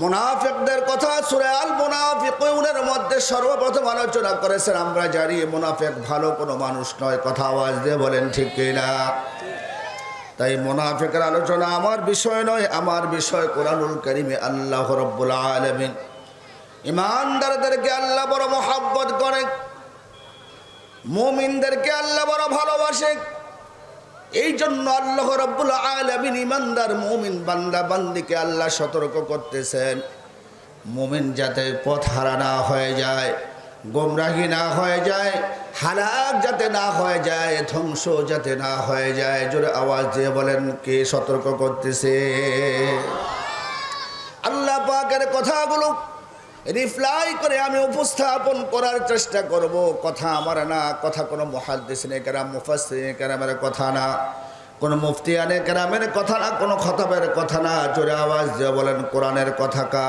মুনাফিকদের কথা সূরা আল মুনাফিকুনের মধ্যে সর্বপ্রথম আলোচনা করেছেন। আমরা জানি মুনাফিক ভালো কোনো মানুষ নয়, কথা আওয়াজ দিয়ে বলেন ঠিক কিনা? তাই মুনাফিকের আলোচনা আমার বিষয় নয়, আমার বিষয় কোরআনুল কারিমে আল্লাহ রব্বুল আলামিন। ইমানদারদেরকে আল্লাহ বড় মহাব্বত করে, মুমিনদেরকে আল্লাহ বড় ভালোবাসে। এই জন্য আল্লাহ রব্বুল আলমিন ইমানদার মুমিন বান্দা বান্দিকে আল্লাহ সতর্ক করতেছেন। মুমিন যাতে পথ হারা না হয়ে যায়, গোমরাহি না হয়ে যায় হালাক যাতে না হয়ে যায়, ধ্বংস যাতে না হয়ে যায়, জোরে আওয়াজ দিয়ে বলেন, কে সতর্ক করতেছে? আল্লাহ পাকের কথাগুলো রিপ্লাই করে আমি উপস্থাপন করার চেষ্টা করব। কথা আমার না, কথা কোনো মহাদ্দেশনে কেরাম মুফাসিনে কেরামের কথা না। কোনো মুফতিয়ানে কেরামের কথা না, কোনো খতাবের কথা না। জোরে আওয়াজ দিয়ে বলেন কোরআনের কথা কা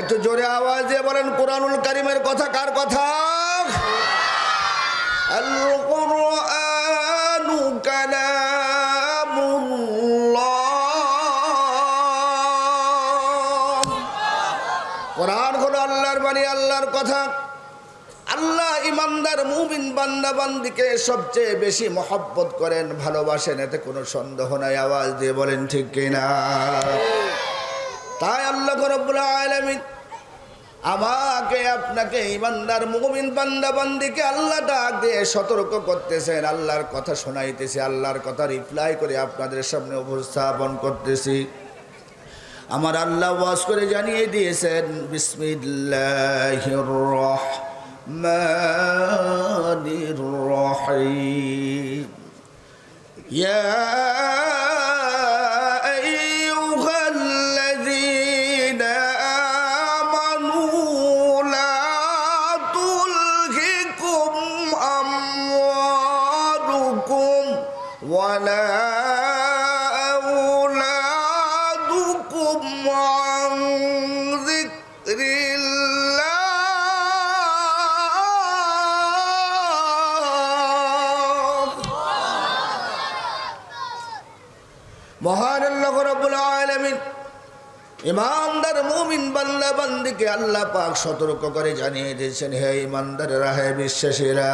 একটু জোরে আওয়াজ দিয়ে বলেন কোরআনুল কারিমের কথা কার কথা? কথা, আল্লাহ ইমানদার মুমিন বান্দা বান্দিকে সবচেয়ে বেশি মহব্বত করেন, ভালোবাসেন, এতে কোনো সন্দেহ নাই, আওয়াজ দিয়ে বলেন, ঠিক কিনা? তাই আল্লাহ রব্বুল আলামিন আমাকে, আপনাকে ইমানদার মুমিন বান্দা বান্দিকে আল্লাহ ডাক দিয়ে সতর্ক করতেছেন, আল্লাহর কথা শোনাইতেছে, আল্লাহর কথা রিপ্লাই করে আপনাদের সামনে উপস্থাপন করতেছি। আমার আল্লাহ ওয়াজ করে জানিয়ে দিয়েছেন বিসমিল্লাহ রহিম। ইয়া বান্দিকে আল্লাহ পাক সতর্ক করে জানিয়ে দিয়েছেন, হে ইমানদারেরা, হে বিশ্বাসীরা,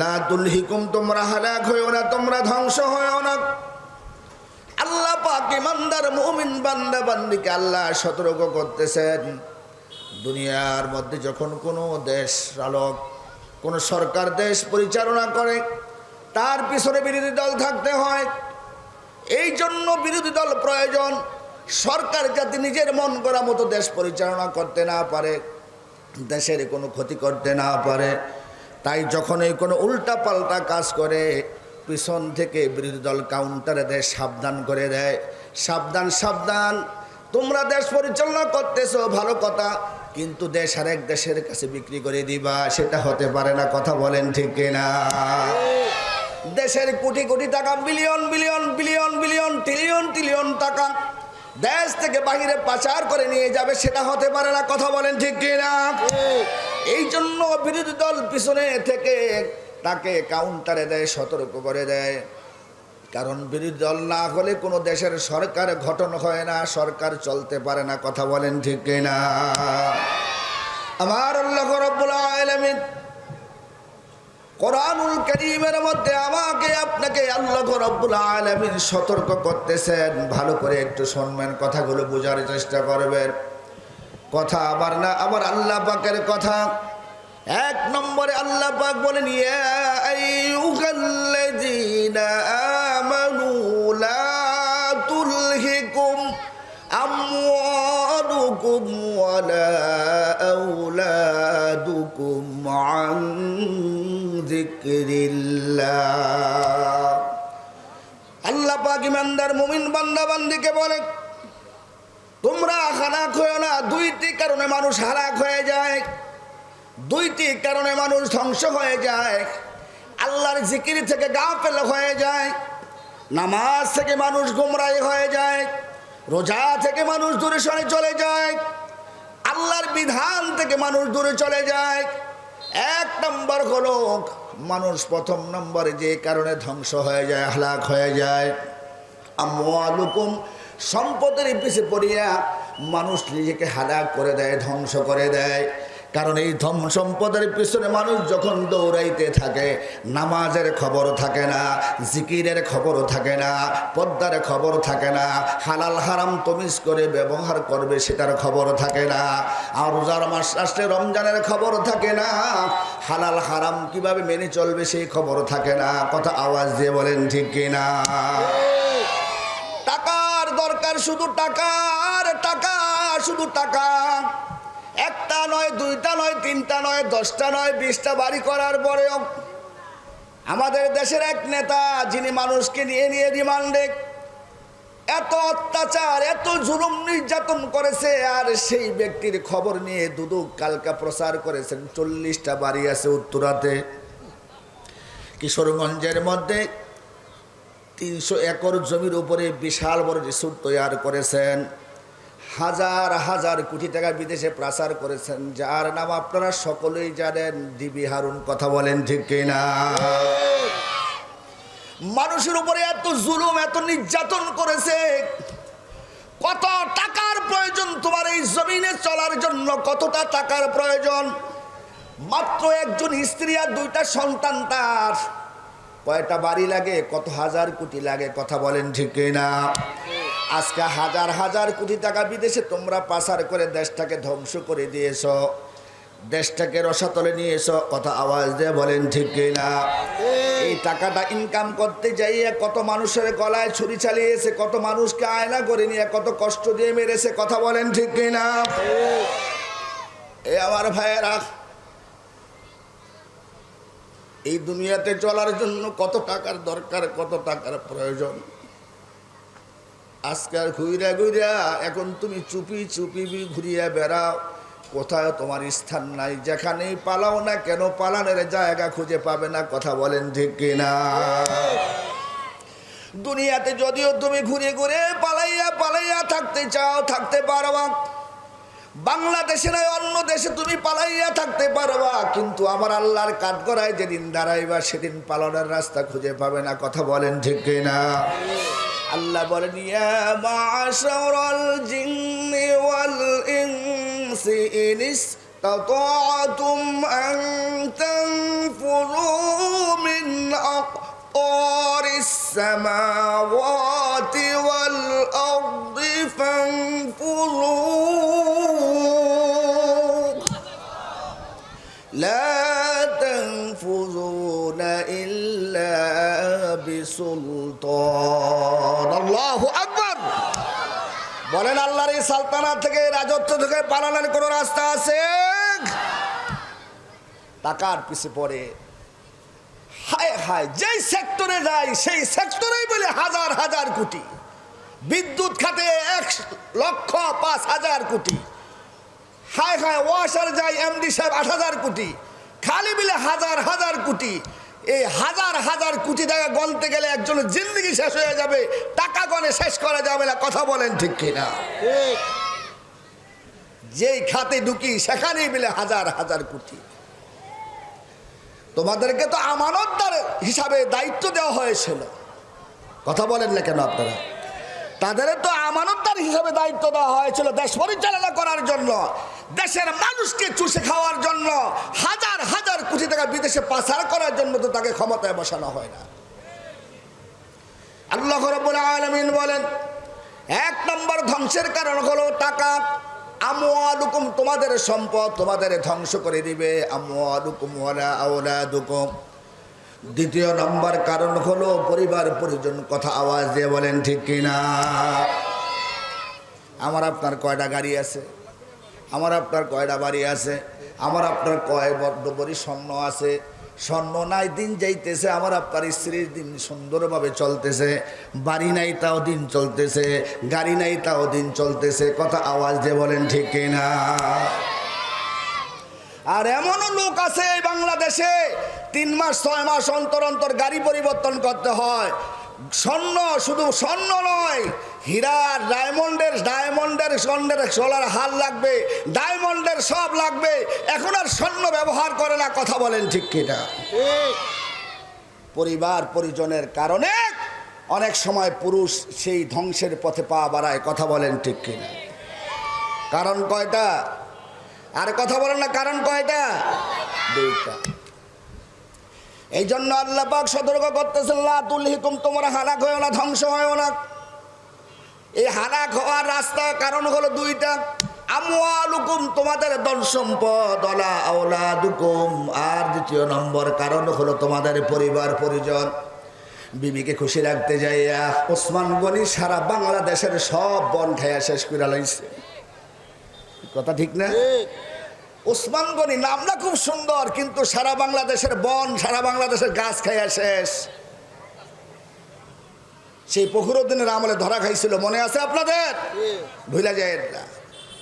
লা তুলহিকুম, তোমরা হালাক হয়েও না, তোমরা ধ্বংস হয়েও না। আল্লাহ পাক ইমানদার মুমিন বান্দা বান্দিকে আল্লাহ সতর্ক করতেছেন। দুনিয়ার মধ্যে যখন কোনো দেশ চালক কোনো সরকার দেশ পরিচালনা করে, তার পিছনে বিরোধী দল থাকতে হয়। এই জন্য বিরোধী দল প্রয়োজন। সরকার যাতে নিজের মন করা মতো দেশ পরিচালনা করতে না পারে, দেশের কোনো ক্ষতি করতে না পারে, তাই যখন এই কোনো উল্টা পাল্টা কাজ করে, পিছন থেকে বিরোধী দল কাউন্টারে দেয়, সাবধান করে দেয়। সাবধান সাবধান। তোমরা দেশ পরিচালনা করতেছো, ভালো কথা, কিন্তু দেশ আরেক দেশের কাছে বিক্রি করে দিবা, সেটা হতে পারে না, কথা বলেন ঠিক না দেশের কোটি কোটি টাকা, billion billion billion billion trillion trillion টাকা দেশ থেকে বাহিরে পাচার করে নিয়ে যাবে, সেটা হতে পারে না। কথা বলেন ঠিক কিনা? এই জন্য বিরোধী দল পিছনে থেকে তাকে কাউন্টারে দেয়, সতর্ক করে দেয়। কারণ বিরোধী দল না হলে কোনো দেশের সরকার ঘটন হয় না, সরকার চলতে পারে না। কথা বলেন ঠিক কিনা? আমার আল্লাহ রব্বুল আলামিন কোরআনুল করিমের মধ্যে আমাকে, আপনাকে আল্লাহ রব্বুল আলামিন সতর্ক করতেছেন। ভালো করে একটু শুনবেন, কথাগুলো বোঝার চেষ্টা করবেন। কথা আবার না, আবার আল্লাহ পাকের কথা। এক নম্বরে আল্লাহ পাক বলেন, ইয়া আইয়ুহাল্লাযীনা আমানু লা আন আল্লাহ পাক ইমানদার মুমিন বলে, তোমরা হালাক হয়েও না, দুইটি কারণে মানুষ হালাক হয়ে যায়। দুইটি কারণে মানুষ ধ্বংস হয়ে যায়। আল্লাহর জিকির থেকে গাফেল হয়ে যায়। নামাজ থেকে মানুষ গুমরাই হয়ে যায়। রোজা থেকে মানুষ দূরে সরে চলে যায়। আল্লাহর বিধান থেকে মানুষ দূরে চলে যায়। এক নম্বর হলো মানুষ প্রথম নম্বরে যে কারণে ধ্বংস হয়ে যায় হালাক হয়ে যায়। আমলুকুম সম্পদের পিছিয়ে পড়িয়া মানুষ নিজেকে হালাক করে দেয়, ধ্বংস করে দেয়। কারণ এই ধন সম্পদের পিছনে মানুষ যখন দৌড়াইতে থাকে, নামাজের খবর থাকে না, জিকিরের খবর থাকে না, পদ্মার খবর থাকে না, হালাল হারাম তমিজ করে ব্যবহার করবে সেটার খবর থাকে না, আর রোজার মাস আসলে রমজানের খবর থাকে না, হালাল হারাম কীভাবে মেনে চলবে সেই খবর থাকে না, কথা আওয়াজ দিয়ে বলেন ঠিক কিনা? টাকার দরকার শুধু টাকার টাকা শুধু টাকা। একটা নয়, দুইটা নয়, তিনটা নয়, দশটা নয়, বিশটা বাড়ি করার পরেও আমাদের দেশের এক নেতা যিনি মানুষকে নিয়ে নিয়ে রিমান্ডে এত অত্যাচার, এত জুলুম নির্যাতন করেছে, আর সেই ব্যক্তির খবর নিয়ে দুদুক কালকা প্রচার করেছেন। চল্লিশটা বাড়ি আছে উত্তরাতে, কিশোরগঞ্জের মধ্যে তিনশো একর জমির উপরে বিশাল বড় রিসোর্ট তৈরি করেছেন। হাজার হাজার কোটি টাকা বিদেশে প্রচার করেছেন, যার নাম আপনারা সকলেই জানেন, ডিবি হারুন কথা বলেন ঠিক কিনা? মানুষের উপরে এত জুলুম, এত নির্যাতন করেছে, কত টাকার প্রয়োজন তোমার এই জমিনে চলার জন্য, কতটা টাকার প্রয়োজন? মাত্র একজন স্ত্রী আর দুইটা সন্তান তার। কয়টা বাড়ি লাগে, কত হাজার কোটি লাগে, কথা বলেন ঠিক না আজকে হাজার হাজার কোটি টাকা বিদেশে তোমরা পাচার করে দেশটাকে ধ্বংস করে দিয়েছ। দেশটাকে রসাতলে নিয়ে এসো কথা আওয়াজ দিয়ে বলেন ঠিক না এই টাকাটা ইনকাম করতে যাইয়া কত মানুষের গলায় ছুরি চালিয়েছে, কত মানুষকে আয়না করে নিয়ে কত কষ্ট দিয়ে মেরেছে, কথা বলেন ঠিক না এ আমার ভাইয়েরা, এই দুনিয়াতে চলার জন্য কত টাকার দরকার, কত টাকার প্রয়োজন? আজকাল ঘুইরা ঘুইরা এখন তুমি চুপি চুপি ঘুরিয়া বেড়াও। কোথায় তোমার স্থান নাই যেখানেই পালাও না কেন? পালানের জায়গা খুঁজে পাবে না, কথা বলেন ঠিক কিনা? দুনিয়াতে যদিও তুমি ঘুরে ঘুরে পালাইয়া পালাইয়া থাকতে চাও, থাকতে পারবা। বাংলাদেশে নয়, অন্য দেশে তুমি পালাইয়া থাকতে পারবা। কিন্তু আমার আল্লাহর কাঠ করায় যেদিন দাঁড়াইবা, সেদিন পালনের রাস্তা খুঁজে পাবে না, কথা বলেন ঠিক কিনা? আল্লাহ বলেন ইয়া মাশারাল জিন্নি ওয়াল ইনসি ইনিস তাতাতুম আন তানফুরু মিন أقطار السماوات والأرض فانفروا বলেন, আল্লাহর এই সালতানা থেকে রাজত্ব থেকে পালানোর কোনো রাস্তা আছে? টাকার পিছে পড়ে। হায় হায়, যেই সেক্টরে যায় সেই সেক্টরেই বলে হাজার হাজার কোটি। বিদ্যুৎ খাতে এক লক্ষ পাঁচ হাজার কোটি। হায় হায় ওয়াশার যায় এমডি সাহেব আট হাজার কোটি। খালি বিলে হাজার হাজার কোটি। এই হাজার হাজার কোটি টাকা গলতে গেলে একজনের জিন্দগি শেষ হয়ে যাবে টাকা গণে শেষ করা যাবে না কথা বলেন ঠিক কিনা? যেই খাতে ঢুকি সেখানেই মিলে হাজার হাজার কোটি। তোমাদেরকে তো আমানতদার হিসাবে দায়িত্ব দেওয়া হয়েছিল। কথা বলেন না কেন আপনারা? তাদের তো আমানতদার হিসাবে দায়িত্ব দেওয়া হয়েছিল দেশ পরিচালনা করার জন্য, দেশের মানুষকে চুষে খাওয়ার জন্য, হাজার হাজার কোটি টাকা বিদেশে পাচার করার জন্য তো তাকে ক্ষমতায় বসানো হয় না। আল্লাহ রব্বুল আলমিন বলেন, এক নম্বর ধ্বংসের কারণ হলো টাকা। আমোয়ালুকুম তোমাদের সম্পদ তোমাদের ধ্বংস করে দিবে। আমোয়ালুকুম ওয়ালা আওলাদুকুম। দ্বিতীয় নম্বর কারণ হলো পরিবার পরিজন কথা আওয়াজ দিয়ে বলেন, ঠিক কিনা? আমার আপনার কয়টা গাড়ি আছে? আমার আপনার কয়টা বাড়ি আছে? আমার আপনার কয় বড্ডবরি স্বর্ণ আছে? স্বর্ণ নাই, দিন যাইতেছে, আমার আপনার স্ত্রীর দিন সুন্দরভাবে চলতেছে। বাড়ি নাই, তাও দিন চলতেছে। গাড়ি নাই, তাও দিন চলতেছে। কথা আওয়াজ দিয়ে বলেন, ঠিক কিনা? আর এমনও লোক আছে এই বাংলাদেশে তিন মাস, ছয় মাস অন্তর অন্তর গাড়ি পরিবর্তন করতে হয়। স্বর্ণ শুধু স্বর্ণ নয় হীরার ডায়মন্ডের ডায়মন্ডের স্বর্ণের সোলার হাল লাগবে, ডায়মন্ডের সব লাগবে। এখন আর স্বর্ণ ব্যবহার করে না, কথা বলেন ঠিক কিনা? পরিবার, পরিজনের কারণে অনেক সময় পুরুষ সেই ধ্বংসের পথে পা বাড়ায়, কথা বলেন ঠিক কিনা? কারণ কয়টা? আর কথা বলেন না, কারণ কয়টা? দুইটা। এই জন্য আল্লাহ পাক সতর্ক করতেছেন, লা তুলহিকুম, তোমরা হালাক হয়েও না, ধ্বংস হয়েও না। এই হালাক হওয়ার রাস্তা কারণ হলো দুইটা। আমওয়ালুকুম, তোমাদের ধন সম্পদ অলা আওলাদুকুম। আর দ্বিতীয় নম্বর কারণ হলো তোমাদের পরিবার, পরিজন। বিবিকে খুশি রাখতে যাইয়া ওসমান গনি সারা বাংলাদেশের সব বন খাইয়া শেষ করে লাইছে। কথা ঠিক না? ওসমান গনি নামটা খুব সুন্দর কিন্তু সারা বাংলাদেশের বন সারা বাংলাদেশের গাছ খাইয়া শেষ। সেই ফখরুদ্দিনের আমলে ধরা খাইছিল মনে আছে আপনাদের? ভুলে যায় না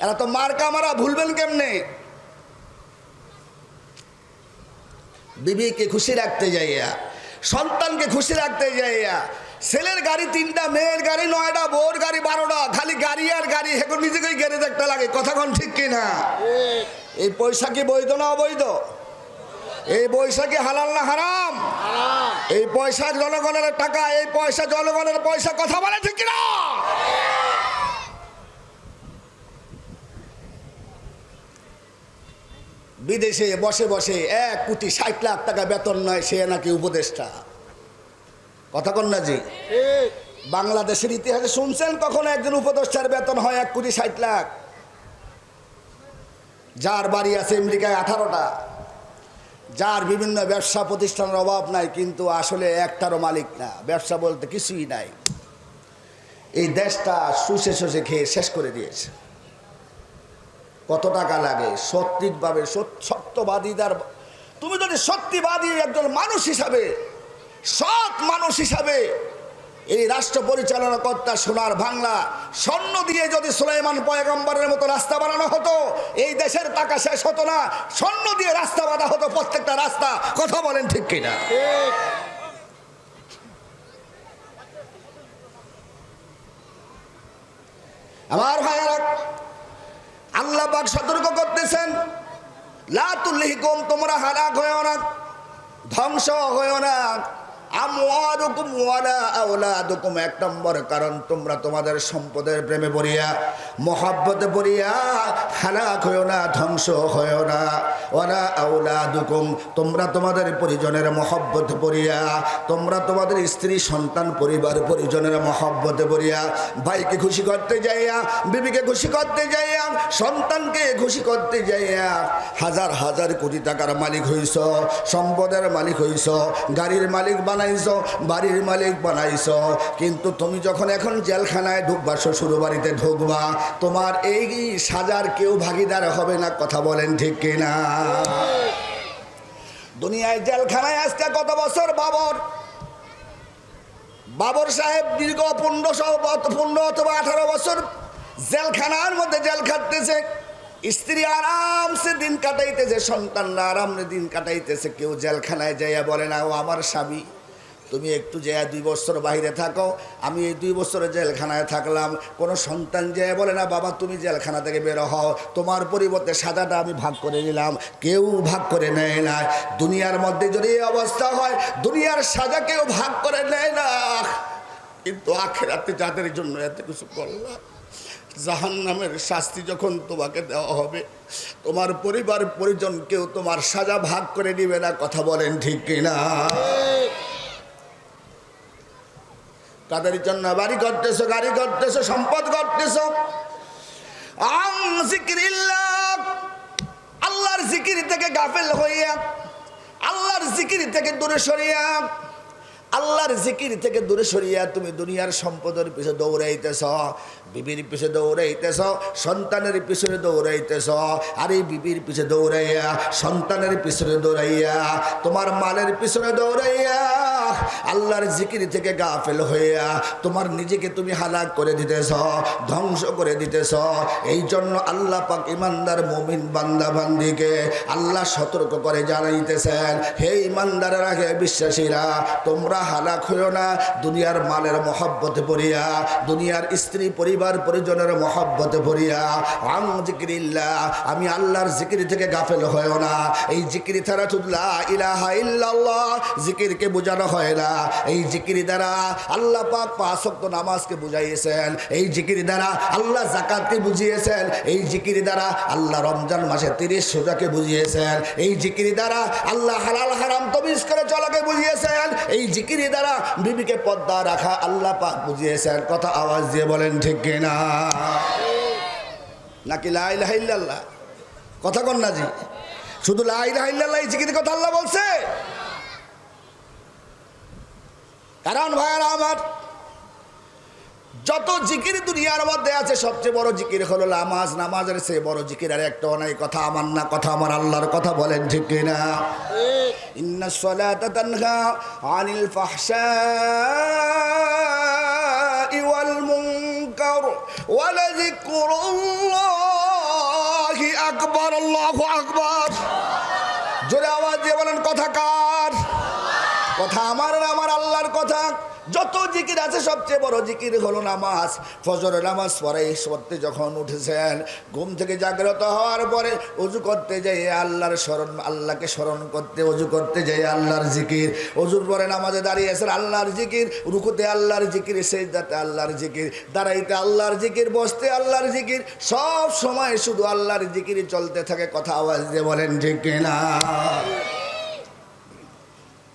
এরা তো মার্কা মারা ভুলবেন কেমনে? বিবিকে খুশি রাখতে যাইয়া সন্তানকে খুশি রাখতে যাইয়া ছেলের গাড়ি তিনটা মেয়ের গাড়ি নয়টা বোর গাড়ি বারোটা খালি গাড়ি আর গাড়ি এখন নিজেকেই গেড়ে দেখতে লাগে কথাক্ষণ ঠিক কিনা? এই পয়সা কি বৈধ না অবৈধ? এই পয়সা কি হালাল না হারাম। এই পয়সা জনগণের টাকা এই পয়সা জনগণের পয়সা কথা বলে ঠিক কিনা? বিদেশে বসে বসে এক কোটি ষাট লাখ টাকা বেতন নয় সে নাকি উপদেষ্টা। কথা কন না জি। বাংলাদেশের ইতিহাসে শুনছেন কখনো একজন উপদেষ্টার বেতন হয় এক কোটি ষাট লাখ? যার বাড়ি আছে আমেরিকায় আঠারোটা। যার বিভিন্ন ব্যবসা প্রতিষ্ঠানের অভাব নাই, কিন্তু আসলে একটারও মালিক না। ব্যবসা বলতে কিছুই নাই। এই দেশটা শুষে শুষে খেয়ে শেষ করে দিয়েছে। কত টাকা লাগে? সত্যিকভাবে সত- সত্যবাদীদার তুমি যদি সত্যিবাদী একজন মানুষ হিসাবে সৎ মানুষ হিসাবে এই রাষ্ট্র পরিচালনা কর্তা সোনার বাংলা স্বর্ণ দিয়ে যদি সুলাইমান পয়গম্বরের মতো রাস্তা বানানো হতো, এই দেশের টাকা শেষ হতো না। স্বর্ণ দিয়ে রাস্তা বাঁধা হতো প্রত্যেকটা রাস্তা। কথা বলেন ঠিক কিনা? আমার ভাইয়ারা, আল্লাহ পাক সতর্ক করতেছেন। লাতুল্লিহিকুম তোমরা হারাক হয়েও না, ধ্বংস হয়েও না। আমওয়ালুকুম ওয়ালা আওলাদুকুম। এক নম্বর কারণ তোমরা তোমাদের সম্পদের প্রেমে পড়িয়া, মহাব্বতে পড়িয়া, হালাক হয়েও না, ধ্বংস হয়েও না। ওয়ালা আওলাদুকুম। তোমরা তোমাদের পরিজনের মহব্বতে পড়িয়া, তোমরা তোমাদের স্ত্রী, সন্তান, পরিবার, পরিজনের মহব্বতে পড়িয়া, ভাইকে খুশি করতে যাইয়া, বিবিকে খুশি করতে যাইয়া, সন্তানকে খুশি করতে যাইয়া, হাজার হাজার কোটি টাকার মালিক হইছ, সম্পদের মালিক হইছ, গাড়ির মালিক বানাইছ, বাড়ির মালিক বানাইছ। কিন্তু তুমি যখন এখন জেলখানায় ঢুকবা শ্বশুর বাড়িতে ঢুকবা, তোমার এই সাজার কেউ ভাগিদার হবে না, কথা বলেন ঠিক কিনা? দুনিয়ায় জেলখানায় আজকে কত বছর বাবর? বাবর সাহেব দীর্ঘ পনেরোশো পনেরো অথবা আঠারো বছর জেলখানার মধ্যে জেল খাটতেছে। স্ত্রী আরামসে দিন কাটাইতেছে, সন্তানরা আরামে দিন কাটাইতেছে, কেউ জেলখানায় যাইয়া বলে, না, ও আমার স্বামী। তুমি একটু যাইয়া দুই বছর বাইরে থাকো, আমি এই দুই বছরে জেলখানায় থাকলাম। কোনো সন্তান যায় বলে, না বাবা, তুমি জেলখানা থেকে বেরো হও। তোমার পরিবর্তে সাজাটা আমি ভাগ করে নিলাম। কেউ ভাগ করে নেয় না। দুনিয়ার মধ্যে যদি এই অবস্থা হয়, দুনিয়ার সাজা কেউ ভাগ করে নেয় না। কিন্তু আখেরাতে যাদের জন্য এত কিছু করলাম জাহান নামের শাস্তি যখন তোমাকে দেওয়া হবে, তোমার পরিবার পরিজন কেউ তোমার সাজা ভাগ করে নিবে না। কথা বলেন ঠিক কিনা? তাদের জন্য বাড়ি করতেছো, গাড়ি করতেছো, সম্পদ করতেছো। আল্লাহর জিকির থেকে গাফেল হইয়া, আল্লাহর জিকির থেকে দূরে সরিয়া, আল্লাহর জিকির থেকে দূরে সরিয়া তুমি দুনিয়ার সম্পদের পিছনে দৌড়াইতেছ, বিবির পিছনে দৌড়াইতেছ, সন্তানের পিছনে দৌড়াইতেছ। আর এই বিবির পিছনে দৌড়াইয়া, সন্তানের পিছনে দৌড়াইয়া, তোমার মালের পিছনে দৌড়াইয়া আল্লাহর জিকির থেকে গাফেল হইয়া তোমার নিজেকে তুমি হালাক করে দিতেছ, ধ্বংস করে দিতেছ। এই জন্য আল্লাহ পাক ইমানদার মমিন বান্দা বান্দিকে আল্লাহ সতর্ক করে জানাইতেছেন, হে ইমানদারেরা, হে বিশ্বাসীরা, তোমরা হালাক হইও না, দুনিয়ার মালের মহব্বতে পড়িয়া দুনিয়ার স্ত্রী, পরিবার, পরিজনের মহব্বতে পড়িয়া আং জিকিরিল্লাহ, আমি আল্লাহর জিকির থেকে গাফেল হয়েও না। এই জিকির ছাড়া তুল্লাহ ইলাহা ইল্লাল্লাহ জিকিরকে বোঝানো হয় হয় না এই জিকির দ্বারা আল্লাহ পাক পাঁচক্ত নামাজকে বুঝাইয়েছেন। এই জিকির দ্বারা আল্লাহ জাকাতকে বুঝিয়েছেন। এই জিকির দ্বারা আল্লাহ রমজান মাসে তিরিশ সোজাকে বুঝিয়েছেন। এই জিকির দ্বারা আল্লাহ হালাল হারাম তবিজ করে চলাকে বুঝিয়েছেন। এই জিকির দ্বারা বিবিকে পদ্মা রাখা আল্লাহ পাক বুঝিয়েছেন। কথা আওয়াজ দিয়ে বলেন, ঠিক কিনা নাকি লাইল্লাহ কথা কন না জি। শুধু লাইল্লাহ জিকির কথা আল্লাহ বলছে? কারণ ভাইয়ারা আমার, যত জিকির দুনিয়ার মধ্যে আছে, সবচেয়ে বড় জিকির হলো নামাজ। নামাজের সে বড় জিকির আর একটা নাই কথা আমার না, কথা আমার আল্লাহর কথা বলেন ঠিক কিনা? আনিল ফাহশাই ওয়াল মুনকার ওয়া যিকরুল্লাহি আকবার। জোরে আওয়াজ দিয়ে বলেন, কথা কার? কথা আমার আর আমার আল্লাহর কথা। যত জিকির আছে, সবচেয়ে বড় জিকির হলো নামাজ। ফজরের নামাজ পরে পড়তে যখন উঠেছেন, ঘুম থেকে জাগ্রত হওয়ার পরে অজু করতে যাই আল্লাহর স্মরণ, আল্লাহকে স্মরণ করতে অজু করতে যাই আল্লাহর জিকির। অজুর পরে নামাজে দাঁড়িয়েছেন আল্লাহর জিকির, রুকুতে আল্লাহর জিকির সেই সেজদাতে আল্লাহর জিকির, দাঁড়াইতে আল্লাহর জিকির, বসতে আল্লাহর জিকির। সব সময় শুধু আল্লাহর জিকির চলতে থাকে, কথা আওয়াজ দিয়ে বলেন ঠিক না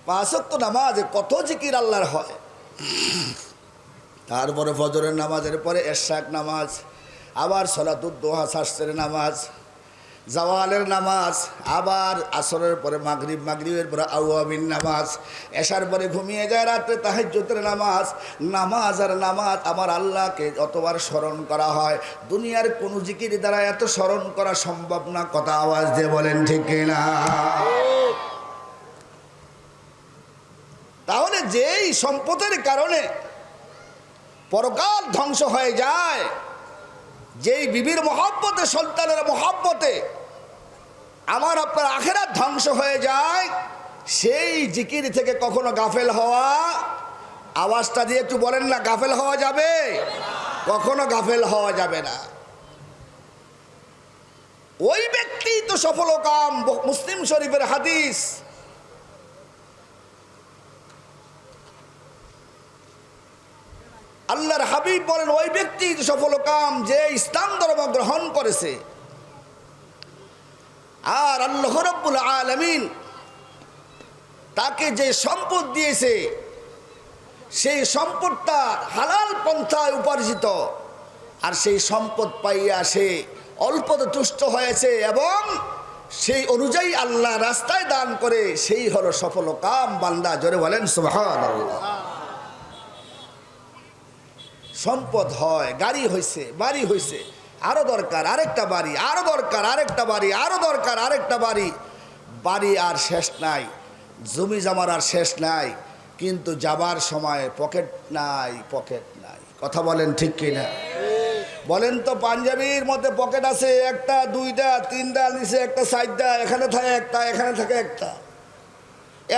পাঁচত্ব নামাজ কত জিকির আল্লাহর হয়? তারপরে ফজরের নামাজের পরে এরশাক নামাজ, আবার সলাতুদ্দোহা শাস্ত্রের নামাজ, জওয়ালের নামাজ, আবার আসরের পরে মাগরিব, মাগরিবের পরে আউয়াবিন নামাজ এসার পরে ঘুমিয়ে যায় রাত্রে তাহাজ্জুদের নামাজ নামাজ আর নামাজ আমার আল্লাহকে যতবার স্মরণ করা হয়, দুনিয়ার কোনো জিকির দ্বারা এত স্মরণ করা সম্ভব না। কথা আওয়াজ দিয়ে বলেন ঠিক না তাহলে যেই সম্পদের কারণে পরকাল ধ্বংস হয়ে যায়, যেই বিবির মহাব্বতে, সন্তানের মহাব্বতে আমার আপনার আখেরাত ধ্বংস হয়ে যায়, সেই জিকির থেকে কখনো গাফেল হওয়া, আওয়াজটা দিয়ে একটু বলেন না, গাফেল হওয়া যাবে? কখনো গাফেল হওয়া যাবে না। ওই ব্যক্তি তো সফল কাম মুসলিম শরীফের হাদিস। আল্লাহর হাবিব বলেন, ওই ব্যক্তি সফল কাম যে ইসলাম ধর্ম গ্রহণ করেছে। আর আল্লাহ রব্বুল আলমিন তাকে যে সম্পদ দিয়েছে, সেই সম্পদটা হালাল পন্থায় উপার্জিত। আর সেই সম্পদ পাইয়া সে অল্পতে তুষ্ট হয়েছে এবং সেই অনুযায়ী আল্লাহ রাস্তায় দান করে, সেই হলো সফল কাম। বান্দা জোরে বলেন সুহান সম্পদ হয়, গাড়ি হয়েছে বাড়ি হয়েছে আরও দরকার, আরেকটা বাড়ি আরও দরকার, আরেকটা বাড়ি আরও দরকার, আরেকটা বাড়ি। বাড়ি আর শেষ নাই, জমি জামার আর শেষ নাই, কিন্তু যাবার সময় পকেট নাই পকেট নাই। কথা বলেন ঠিক কিনা? বলেন তো, পাঞ্জাবির মধ্যে পকেট আছে, একটা, দুইটা, তিনটা, নিচে একটা সাইডটা এখানে থাকে একটা, এখানে থাকে একটা।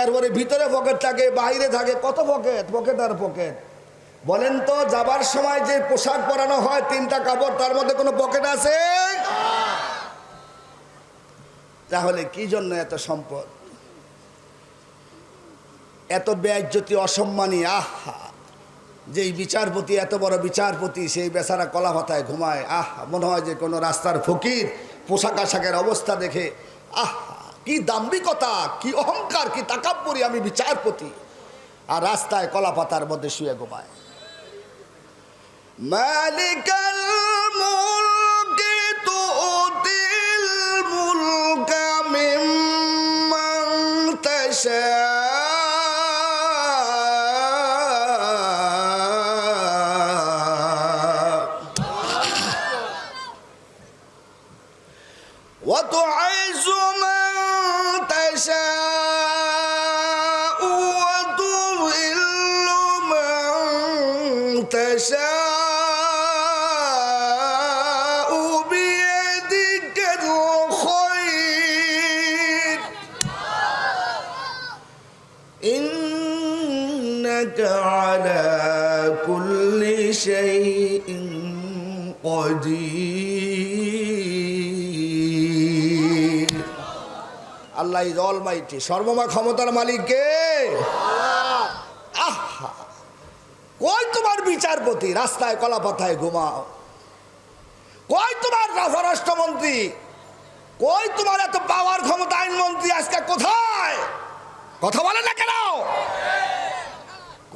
এরপরে ভিতরে পকেট থাকে, বাইরে থাকে, কত পকেট? পকেট আর পকেট। বলেন তো, যাবার সময় যে পোশাক পরানো হয়, তিনটা কাপড়, তার মধ্যে কোনো পকেট আছে? তাহলে কি জন্য এত সম্পদ? এত ব্যয়জ্যোতি অসম্মানী, আহা! যেই বিচারপতি, এত বড় বিচারপতি, সেই বেচারা কলা ভাতায় ঘুমায়। আহ, মনে হয় যে কোনো রাস্তার ফকির, পোশাক আশাকের অবস্থা দেখে, আহ, কি দাম্ভিকতা, কি অহংকার, কি তাকাব্বরি, আমি বিচারপতি। আর রাস্তায় কলা পাতার মধ্যে শুয়ে ঘুমায়। মালিকাল মুল إنك على كل شيء قدير আল্লাহ ইজ অল মাইটি সর্বমা ক্ষমতার মালিক কে তোমার বিচারপতি রাস্তায় কলা পাতায় ঘুমাও কই তোমার স্বরাষ্ট্রমন্ত্রী কই তোমার এত পাওয়ার ক্ষমতা আইনমন্ত্রী আজকে কোথায় কথা বলে না কেন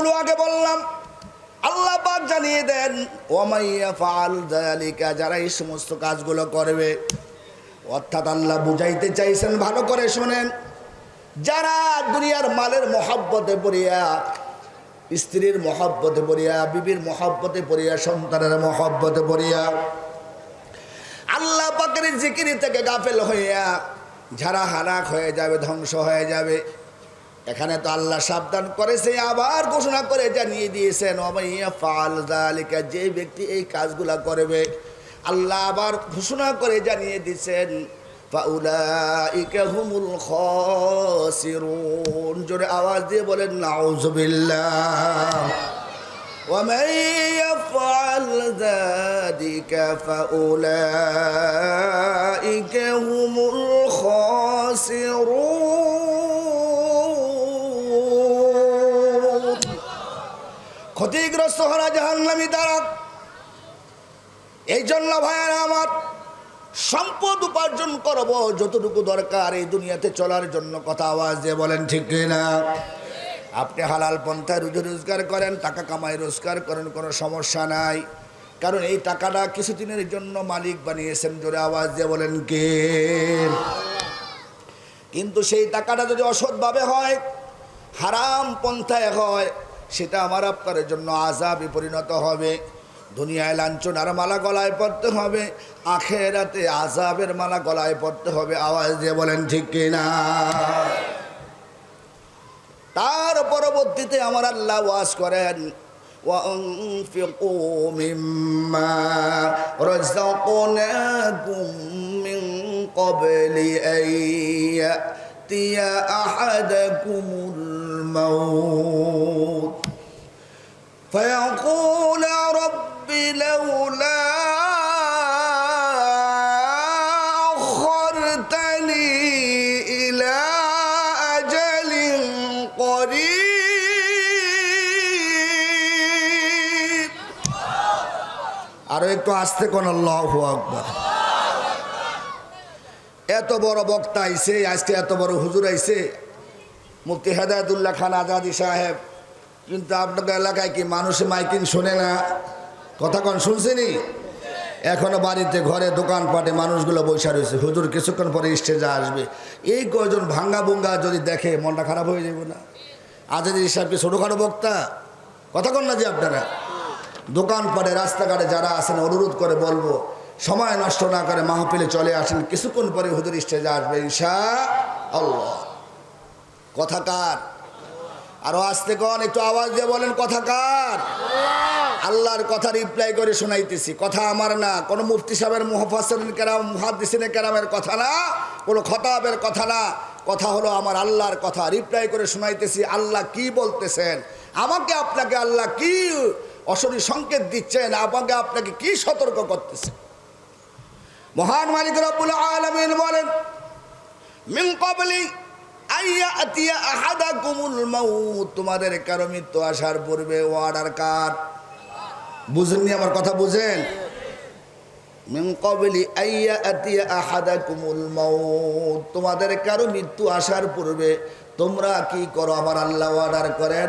কথাগুলো আগে বললাম। আল্লাহ পাক জানিয়ে দেন ওমাইয়া ফাল জালিকা যারা এই সমস্ত কাজগুলো করবে, অর্থাৎ আল্লাহ বুঝাইতে চাইছেন, ভালো করে শোনেন, যারা দুনিয়ার মালের মহাব্বতে পড়িয়া, স্ত্রীর মহাব্বতে পড়িয়া, বিবির মহাব্বতে পড়িয়া, সন্তানের মহাব্বতে পড়িয়া, আল্লাহ পাকের জিকিরি থেকে গাফেল হইয়া যারা হারাক হয়ে যাবে, ধ্বংস হয়ে যাবে। এখানে তো আল্লাহ সাবধান করেছে, আবার ঘোষণা করে জানিয়ে দিয়েছেন যে ব্যক্তি এই কাজগুলা করবে, আল্লাহ আবার ঘোষণা করে জানিয়ে দিয়েছেন জোরে আওয়াজ দিয়ে বলেন, নাউজুবিল্লাহ ক্ষতিগ্রস্ত হরা জাহান্নামী দ্বারা এই জন্য ভাইয়ারা আমার সম্পদ উপার্জন করব, যতটুকু দরকার এই দুনিয়াতে চলার জন্য। কথা আওয়াজ দিয়ে বলেন, ঠিক না আপনি হালাল পন্থায় রুজি রোজগার করেন, টাকা কামাই রোজগার করেন, কোনো সমস্যা নাই। কারণ এই টাকাটা কিছুদিনের জন্য মালিক বানিয়েছেন, জোরে আওয়াজ দিয়ে বলেন, কে? কিন্তু সেই টাকাটা যদি অসৎভাবে হয়, হারাম পন্থায় হয় সেটা আমার আপনার জন্য আজাবি পরিণত হবে দুনিয়ায় লাঞ্ছনার মালা গলায় পড়তে হবে আখেরাতে আজাবের মালা গলায় পড়তে হবে আওয়াজ দিয়ে বলেন ঠিক কিনা তার পরবর্তীতে আমার আল্লাহ ওয়াজ করেন وأنفقوا مما رزقناكم من قبل أن يأتي أحدكم الموت فيقول رب لولا أخرتني إلى أجل قريب আরো একটু আসতে কোন আল্লাহু আকবার এত বড় বক্তা আইছে আজকে এত বড় হুজুর আইছে মুফতি হেদায়তুল্লাহ খান আজাদি সাহেব কিন্তু আপনাদের এলাকায় কি মানুষে মাইকিন শোনে না? কথা কন শুনছেনি এখনও বাড়িতে, ঘরে, দোকানপাটে মানুষগুলো বসে রয়েছে। হুজুর কিছুক্ষণ পরে স্টেজে আসবে। এই কয়জন ভাঙ্গা বুঙ্গা যদি দেখে, মনটা খারাপ হয়ে যাবে না। আজাদি সাহেব কি ছোটোখাটো বক্তা? কথা কন না যে আপনারা। দোকানপাটে, রাস্তাঘাটে যারা আসেন অনুরোধ করে বলব, সময় নষ্ট না করে মাহফিলে চলে আসেন। কিছুক্ষণ পরে হুজুর স্টেজে আসবে ঈশা আল্লাহ। কথাকার আরও আসতে কন একটু আওয়াজ দিয়ে বলেন কথাকার আল্লাহর কথা রিপ্লাই করে শোনাইতেছি। কথা আমার না কোনো মুফতি সাহেবের মুহফাসিন কেরাম মুহাদ্দিসিনে কেরামের কথা না কোনো খতাবের কথা না। কথা হলো আমার আল্লাহর কথা রিপ্লাই করে শোনাইতেছি আল্লাহ কি বলতেছেন? আমাকে আপনাকে আল্লাহ কি অশরী সংকেত দিচ্ছেন? আমাকে আপনাকে কি সতর্ক করতেছেন? মহান মালিক রব্বুল আলামিন বলেন মিন কবলি আইয়া আহাদা তোমাদের কারও মৃত্যু আসার পূর্বে ওয়ার্ডার কার? বুঝেননি আমার কথা, বুঝেন? আইয়া আহাদা তোমাদের কারও মৃত্যু আসার পূর্বে তোমরা কি করো? আমার আল্লাহ অর্ডার করেন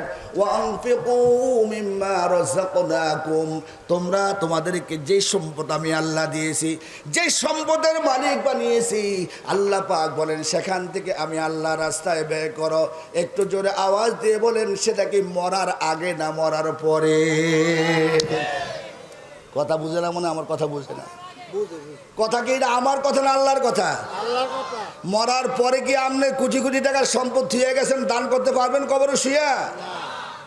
তোমরা তোমাদেরকে যে সম্পদ আমি আল্লাহ দিয়েছি, যে সম্পদের মালিক বানিয়েছি, আল্লাহ পাক বলেন, সেখান থেকে আমি আল্লাহ রাস্তায় ব্যয় করো। একটু জোরে আওয়াজ দিয়ে বলেন, সেটা কি মরার আগে না মরার পরে? কথা বুঝে না মনে আমার কথা বুঝে না। কথা কি এটা আমার কথা না আল্লাহর কথা? মরার পরে কি আপনি কোটি কোটি টাকার সম্পদ থুয়ে গেছেন দান করতে পারবেন কবরে শুয়া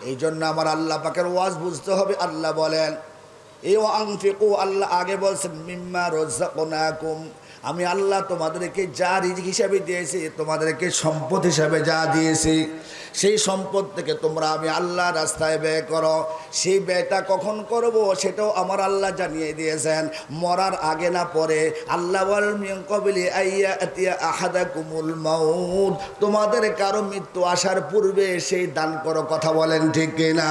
এই জন্য আমার আল্লাহ পাকের ওয়াজ বুঝতে হবে। আল্লাহ বলেন এই আংফিকু আল্লাহ আগে বলছেন মিম্মা রোজাকুম আমি আল্লাহ তোমাদেরকে যা রিজিক হিসাবে দিয়েছি তোমাদেরকে সম্পদ হিসাবে যা দিয়েছি সেই সম্পদ থেকে তোমরা আমি আল্লাহ রাস্তায় ব্যয় করো। সেই ব্যয়টা কখন করব সেটাও আমার আল্লাহ জানিয়ে দিয়েছেন। মরার আগে না পরে আল্লাহ কবিলি আইয়া আহাদা কুমুল মাউদ তোমাদের কারও মৃত্যু আসার পূর্বে সেই দান করো কথা বলেন ঠিক কিনা?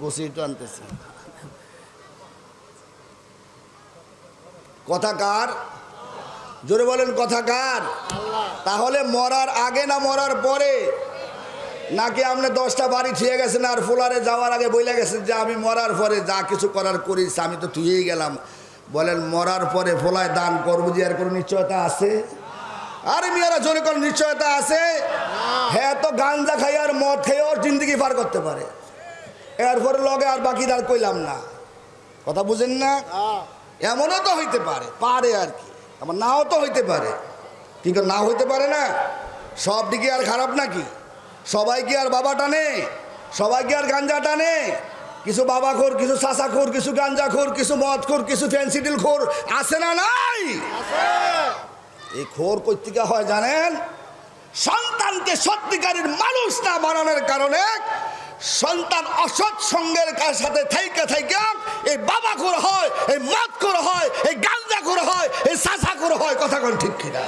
গোসি তো আনতেছে। কথা কার জোরে বলেন কথা কার তাহলে মরার আগে না মরার পরে? নাকি আপনি দশটা বাড়ি থুয়ে গেছেন আর ফুলারে যাওয়ার আগে বইলে গেছেন যে আমি মরার পরে যা কিছু করার করিস, আমি তো থুয়েই গেলাম। বলেন, মরার পরে ফোলায় দান করব যে আর কোনো নিশ্চয়তা আছে? আরে মেয়েরা, জোরে কোনো, নিশ্চয়তা আছে? হ্যাঁ তো গাঞ্জা খাই আর মদ খেয়ে ওর জিন্দগি পার করতে পারে। এরপরে লগে আর বাকি দাঁড় কইলাম না। কথা বুঝেন না? এমনও তো হইতে পারে পারে আর কি। আমার নাও তো হইতে পারে। কিন্তু না হইতে পারে না। সব দিকে আর খারাপ নাকি? সবাই কি আর বাবা টানে সবাই কি আর গাঞ্জা টানে। কিছু বাবা খোর কিছু চাষা খোর কিছু গাঞ্জা খোর কিছু মদ খোর কিছু ফ্যান্সিডিল খোর আছে না নাই? এই খোর কৈতিকা হয় জানেন? সন্তানকে সত্যিকারের মানুষ না বানানোর কারণে সন্তান অসৎ সঙ্গের সাথে থাইকা থাইকা, এই বাবা করে হয়, এই মদ করে হয়, এই গাঞ্জা করে হয়, এই সাসা করে হয়, কথা কোন ঠিক কিনা?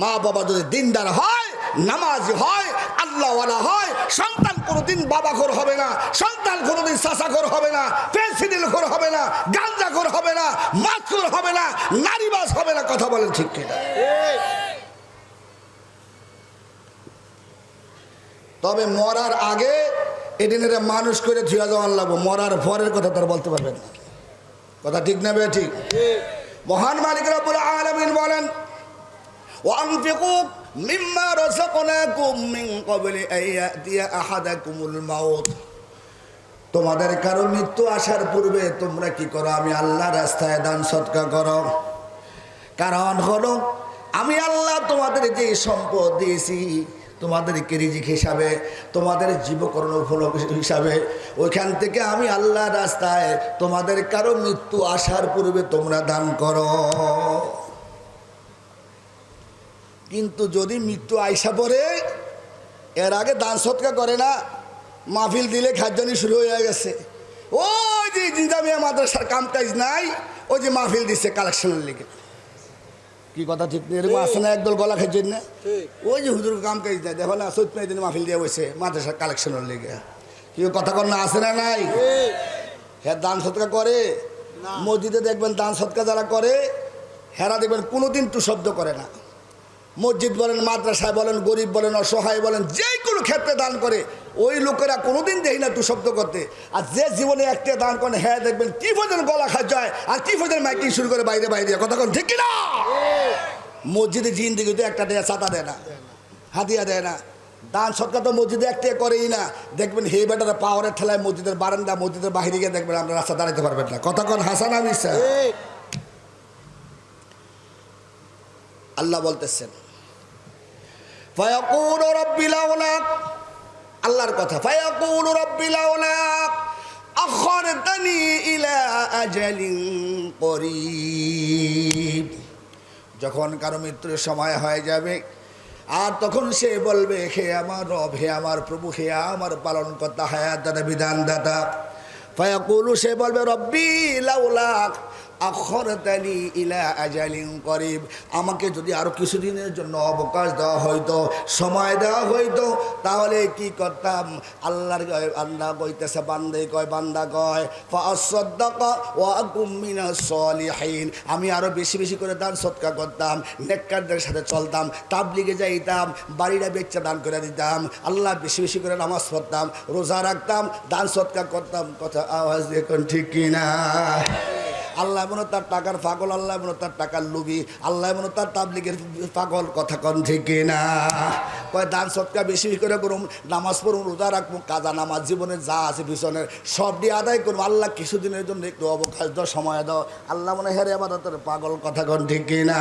মা বাবা যদি দিনদার হয়, নামাজ হয়, আল্লাহওয়ালা হয়, সন্তান কোনোদিন বাবা ঘর হবে না, সন্তান কোনোদিন সাসা ঘর হবে না পেন্সিডিল ঘর হবে না গাঞ্জা ঘর হবে না মাছ ঘর হবে না নারীবাস হবে না, কথা বলেন ঠিক কিনা? তবে মরার আগে এদিনের মানুষ করে ধুয়া যাওয়া লাগবো মরার পরের কথা তার বলতে পারবেন না। কথা ঠিক নেবে ঠিক? মহান মালিকরা বলে আলামিন বলেন মাউত। তোমাদের কারও মৃত্যু আসার পূর্বে তোমরা কি করো? আমি আল্লাহ রাস্তায় দান সৎকা করো। কারণ হলো, আমি আল্লাহ তোমাদের যে সম্পদ দিয়েছি তোমাদেরকে রিজিক হিসাবে, তোমাদের জীবকরণ উপলক্ষ হিসাবে, ওইখান থেকে আমি আল্লাহ রাস্তায় তোমাদের কারও মৃত্যু আসার পূর্বে তোমরা দান করো। কিন্তু যদি মৃত্যু আইসা পড়ে, এর আগে দান সৎকার করে না, মাহফিল দিলে খাদ্যানি শুরু হয়ে গেছে। ওই যে জিন্দামিয়া মাদ্রাসার কাম কাজ নাই, ওই যে মাহফিল দিচ্ছে কালেকশনের লিগে। কি কথা ঠিক নেই? এরকম আসে না একদল গলা খেয়েছেন না ওই যে হুজুর কাম কাজ দেয় দেখো না সৈত দিন মাহফিল দিয়ে বসে মাদ্রাসা কালেকশনের লেগে। কেউ কথা কর না আসে না নাই? হ্যাঁ দান সৎকা করে। মসজিদে দেখবেন দান সৎকা যারা করে হেরা দেখবেন কোনোদিন টু শব্দ করে না। মসজিদ বলেন মাদ্রাসায় বলেন গরিব বলেন অসহায় বলেন যে কোনো ক্ষেত্রে দান করে। ওই লোকেরা কোনোদিন দেই না টু শব্দ করতে। আর যে জীবনে একটা দান করেন হ্যাঁ দেখবেন কি পর্যন্ত গলা খাজ যায় আর কি পর্যন্ত মাইকিং শুরু করে বাইরে বাইরে কথা কোন ঠিক না মসজিদে জিন্দিগিতে একটা দেয় ছাতা দেয় না হাতিয়া দেয় না। দান সৎকার তো মসজিদে একটা করেই না। দেখবেন হে বেটারা পাওয়ারের ঠেলায় মসজিদের বারান্দা মসজিদের বাহিরে গিয়ে দেখবেন আমরা রাস্তা দাঁড়াতে পারবেন না। কথা কোন হাসান আমি আল্লাহ বলতেছেন ফায়াকুল রব্বিল আওলাক আল্লাহর কথা, ফায়াকুল রব্বিল আওলাক আখরতানি ইলা আজালিন করিব। যখন কারও মৃত্যুর সময় হয়ে যাবে, আর তখন সে বলবে, হে আমার রব, হে আমার প্রভু, হে আমার পালন কর্তা হায়াত দাদা বিধান দাদা ফায়াকুলু সে বলবে, রব্বি লাউলাক আখরতানি ইলা আজালিন করিব। আমাকে যদি আরও কিছুদিনের জন্য অবকাশ দেওয়া হইতো, সময় দেওয়া হইতো, তাহলে কি করতাম? আল্লাহর আল্লাহ কইতেছে, বান্দে কয়, বান্দা কয় আমি আরও বেশি বেশি করে দান সৎকার করতাম, নেককারদের সাথে চলতাম, তাবলিগে যাইতাম, বাড়িটা বেচ্চা দান করে দিতাম, আল্লাহ বেশি বেশি করে নামাজ পড়তাম, রোজা রাখতাম, দান সৎকার করতাম। কথা আওয়াজ দেখুন ঠিক কিনা? আল্লাহ মনে তার টাকার পাগল, আল্লাহ মনে তার টাকার লুবি আল্লাহ মনে তার তাবলিগের পাগল, কথা কন ঠিক না কয়, দান সৎকা বেশি করে করুন, নামাজ পড়ুন, রোজা রাখব কাজা নামাজ, জীবনে যা আছে পিছনের দিয়ে আদায় করব আল্লাহ কিছুদিনের জন্য একটু অবকাশ দাও, সময় দাও। আল্লাহ মনে হেরে আবার পাগল, কথা কন ঠিক না